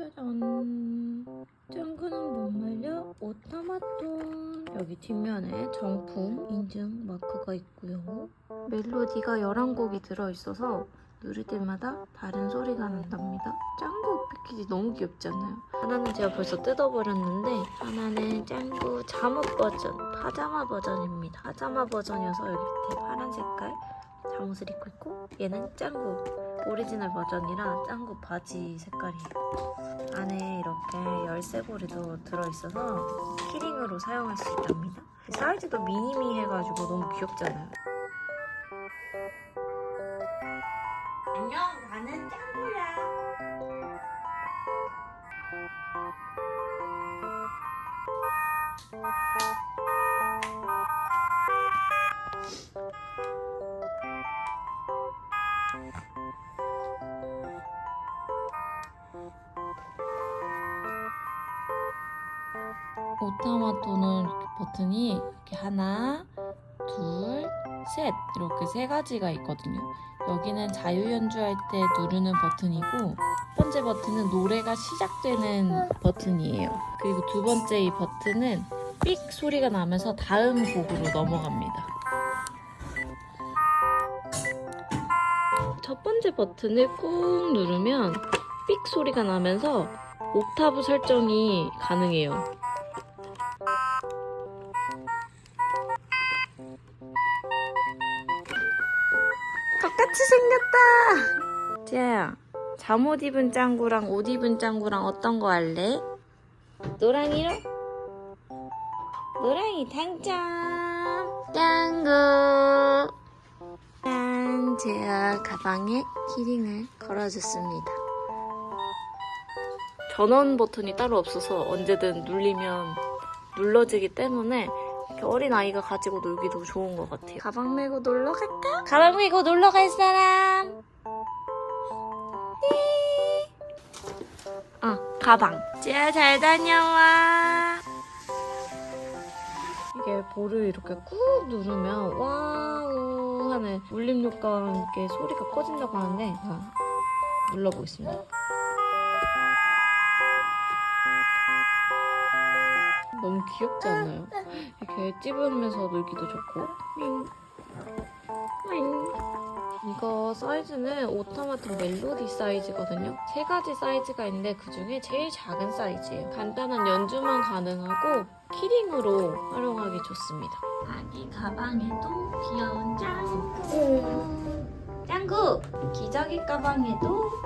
짜잔. 짱구는 못 말려 오타마톤. 여기 뒷면에 정품 인증 마크가 있고요. 멜로디가 11곡이 들어있어서 누를 때마다 다른 소리가 난답니다. 짱구 패키지 너무 귀엽지 않나요? 하나는 제가 벌써 뜯어버렸는데 하나는 짱구 잠옷 버전, 파자마 버전입니다. 파자마 버전이어서 밑에 파란 색깔 잠옷을 입고 있고 얘는 짱구 오리지널 버전이라 짱구 바지 색깔이에요. 안에 이렇게 열쇠고리도 들어있어서 키링으로 사용할 수 있답니다. 사이즈도 미니미해가지고 너무 귀엽잖아요. 안녕, 나는 짱구야. 오타마토는 버튼이 이렇게 하나, 둘, 셋 이렇게 세 가지가 있거든요. 여기는 자유 연주할 때 누르는 버튼이고 첫 번째 버튼은 노래가 시작되는 버튼이에요. 그리고 두 번째 이 버튼은 삑 소리가 나면서 다음 곡으로 넘어갑니다. 첫 번째 버튼을 꾹 누르면 삑 소리가 나면서 옥타브 설정이 가능해요. 똑같이 생겼다. 지아야, 잠옷 입은 짱구랑 옷 입은 짱구랑 어떤 거 할래? 노랑이로? 노랑이 당첨. 짱구. 짠, 제아 가방에 키링을 걸어줬습니다. 전원 버튼이 따로 없어서 언제든 눌리면 눌러지기 때문에 어린 아이가 가지고 놀기도 좋은 것 같아요. 가방 메고 놀러 갈까? 가방 메고 놀러 갈 사람? 네. 아, 가방. 지아 잘 다녀와. 이게 볼을 이렇게 꾹 누르면 와우 하는 울림 효과와 함께 소리가 커진다고 하는데 자, 눌러보겠습니다. 너무 귀엽지 않나요? 이렇게 찝으면서 놀기도 좋고. 이거 사이즈는 오토마틱 멜로디 사이즈거든요. 세 가지 사이즈가 있는데 그 중에 제일 작은 사이즈예요. 간단한 연주만 가능하고 키링으로 활용하기 좋습니다. 아기 가방에도 귀여운 짱구. 짱구. 기저귀 가방에도.